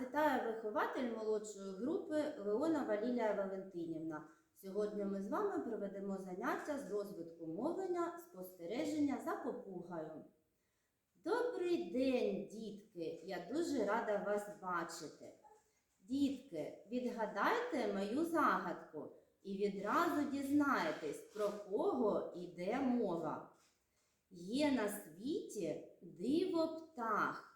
вітає вихователь молодшої групи Леонова Лілія Валентинівна. Сьогодні ми з вами проведемо заняття з розвитку мовлення, спостереження за попугою. Добрий день, дітки! Я дуже рада вас бачити. Дітки, відгадайте мою загадку і відразу дізнаєтесь, про кого йде мова. Є на світі диво птах.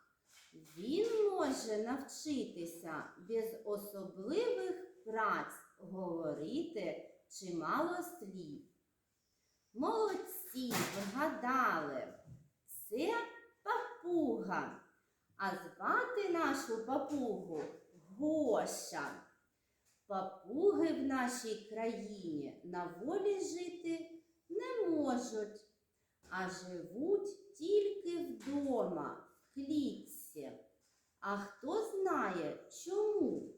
Він може навчитися без особливих праць говорити чимало слів. Молодці, вгадали. Це папуга. А звати нашу папугу Гоша. Папуги в нашій країні на волі жити не можуть, а живуть тільки вдома, в клітці. А хто знає чому?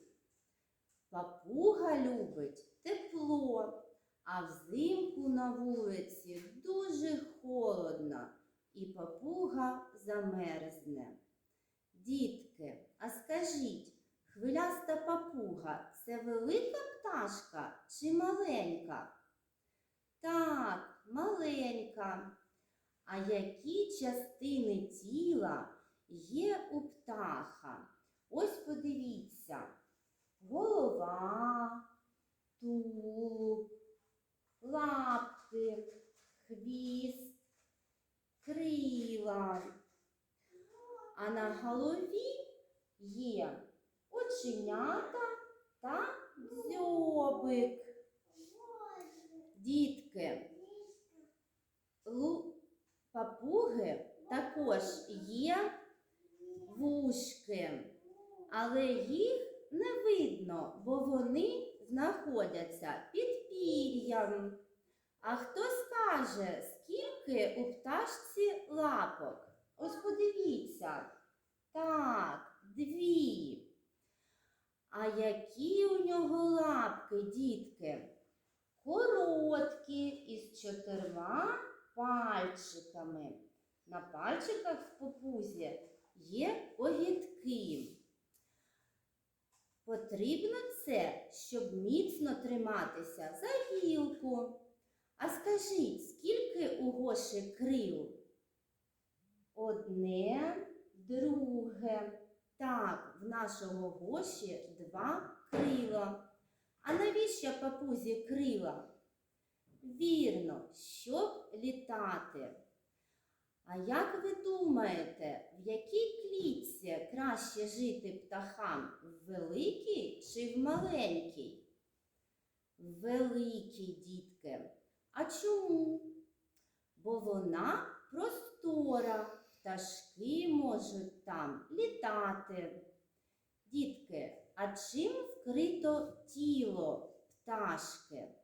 Папуга любить тепло, а взимку на вулиці дуже холодно, і папуга замерзне. Дітки, а скажіть, хвиляста папуга це велика пташка чи маленька? Так, маленька. А які частини тіла є у птаха? Ось подивіться. Голова, тулуб, лапки, хвіст, крила. А на голові є оченята та дзьобик. Дітки, папуги також є вушки, але їх видно, бо вони знаходяться під пір'ям. А хто скаже, скільки у пташці лапок? Ось подивіться. Так, дві. А які у нього лапки, дітки? Короткі із чотирма пальчиками. На пальчиках в попузі є когітки. Потрібно це, щоб міцно триматися за гілку. А скажіть, скільки у Гоші крил? Одне, друге. Так, в нашого Гоші два крила. А навіщо папузі крила? Вірно, щоб літати. А як ви думаєте, в якій краще жити птахам? В великій чи в маленькій? Великій, дітки. А чому? Бо вона простора, пташки можуть там літати. Дітки, а чим вкрито тіло пташки?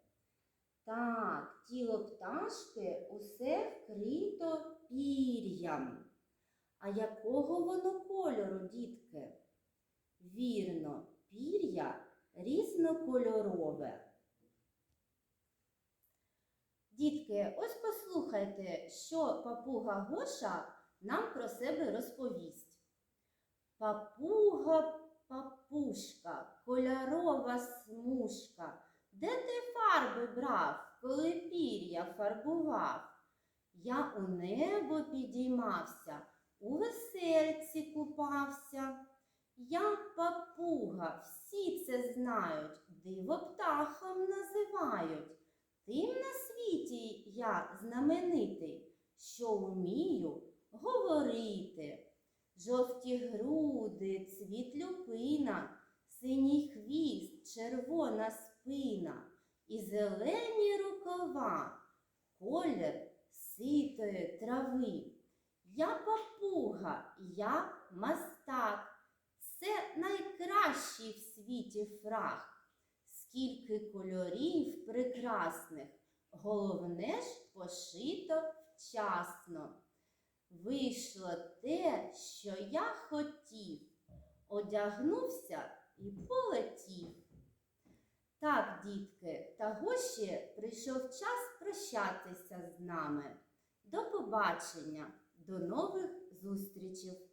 Так, тіло пташки усе вкрито пір'ям. А якого воно кольору, дітки? Вірно, пір'я різнокольорове. Дітки, ось послухайте, що папуга Гоша нам про себе розповість. Папуга, папушка, кольорова смужка. Де ти фарби брав, коли пір'я фарбував? Я у небо підіймався, у весельці купався. Я папуга, всі це знають, диво птахом називають. Тим на світі я знаменитий, що вмію говорити. Жовті груди, цвіт люпина, синій хвіст, червона спина і зелені рукава, колір ситої трави. Я папуга, я мастак. Це найкращий в світі фраг. Скільки кольорів прекрасних, головне ж пошито вчасно. Вийшло те, що я хотів, одягнувся і полетів. Так, дітки, та гоші прийшов час прощатися з нами. До побачення, до нових зустрічей!